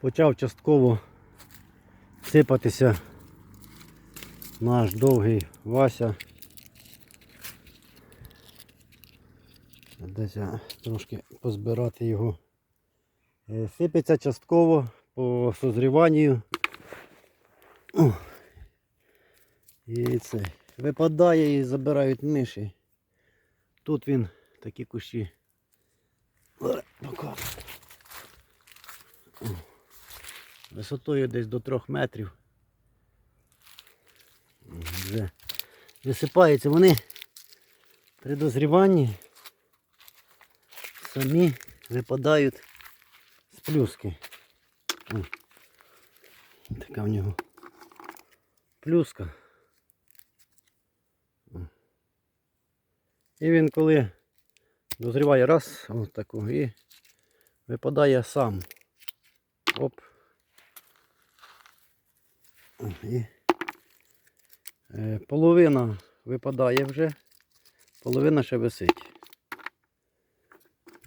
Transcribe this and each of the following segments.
почав частково сипатися наш довгий Вася. Десь я трошки позбирати його. Е, Сипеться частково по созріванню. І це випадає і забирають миші. Тут він такі кущі. Покажу. Висотою десь до трьох метрів. Вже висипаються вони при дозріванні самі випадають з плюски. О. Така в нього плюска. О. І він коли дозріває раз, ось таку, і випадає сам. Оп. І е, половина випадає вже, половина ще висить.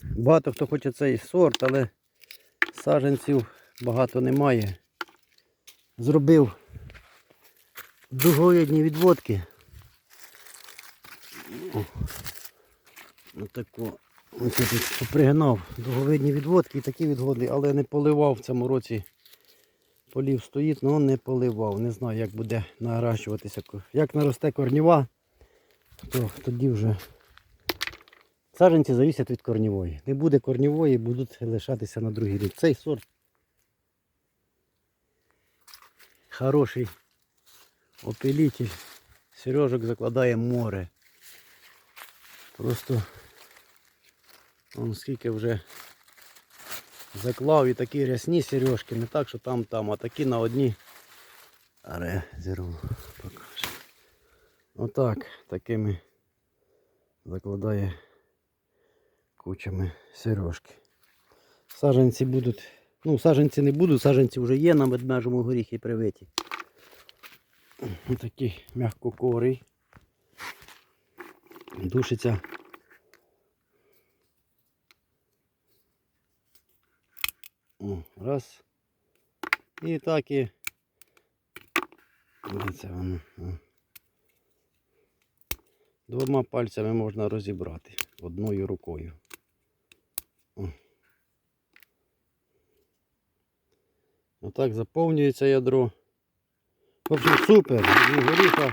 Багато хто хоче цей сорт, але саджанців багато немає. Зробив дуговидні відводки. Отако. Ось я тут попригнав дуговидні відводки і такі відводи, але не поливав в цьому році. Полів стоїть, але не поливав. Не знаю, як буде наращуватися. Як наросте корніва, то тоді вже саджанці завісять від корнівої. Не буде корнівої, будуть лишатися на другий рік. Цей сорт хороший опилитель. Сережок закладає море. Просто он скільки вже заклав і такі рясні сережки, не так, що там там, а такі на одні. Аре, зірву, покажу. Отак, такими закладає кучами сережки. Саженці будуть, ну саженці не будуть, саженці вже є на медмежому горіхі привиті. Отакий м'якокорий. Душиться. Раз. І так і. Це воно? Двома пальцями можна розібрати одною рукою. Отак заповнюється ядро. В общем, супер. І горіха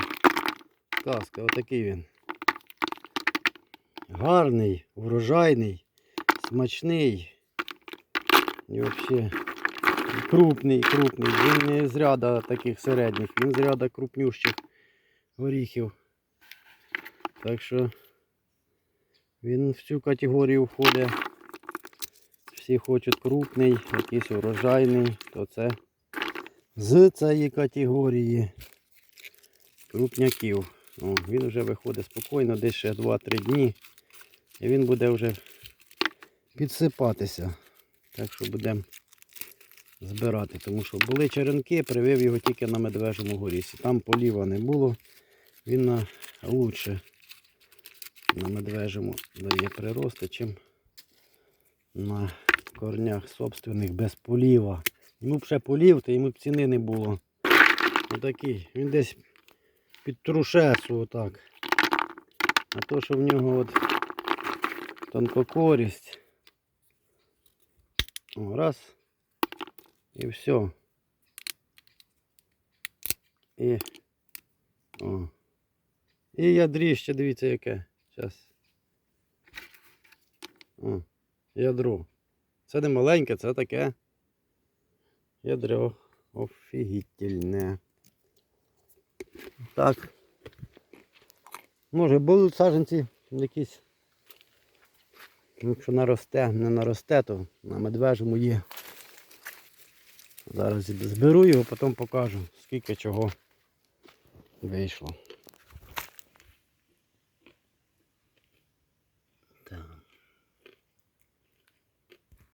казка, отакий він. Гарний, врожайний, смачний. І взагалі крупний, крупний. Він не з ряда таких середніх, він з ряда крупнющих горіхів. Так що він в цю категорію входить. Всі хочуть крупний, якийсь урожайний, то це з цієї категорії крупняків. О, він вже виходить спокійно, десь ще 2-3 дні. І він буде вже підсипатися. Так що будемо збирати. Тому що були черенки, привив його тільки на медвежому горісі. Там поліва не було. Він на лучше на медвежому дає прирости, чим на корнях собственних без поліва. Йому б ще полів, то йому б ціни не було. Отакий. Він десь під трушесу отак. А то, що в нього от тонкокорість. О, раз. І все. І. О. І ядріще, дивіться яке. Зараз. О, ядро. Це не маленьке, це таке. Ядро офігітельне. Так. Може будуть саджанці якісь. Якщо наросте, не наросте, то на медвежому є. Зараз зберу його, потім покажу, скільки чого вийшло.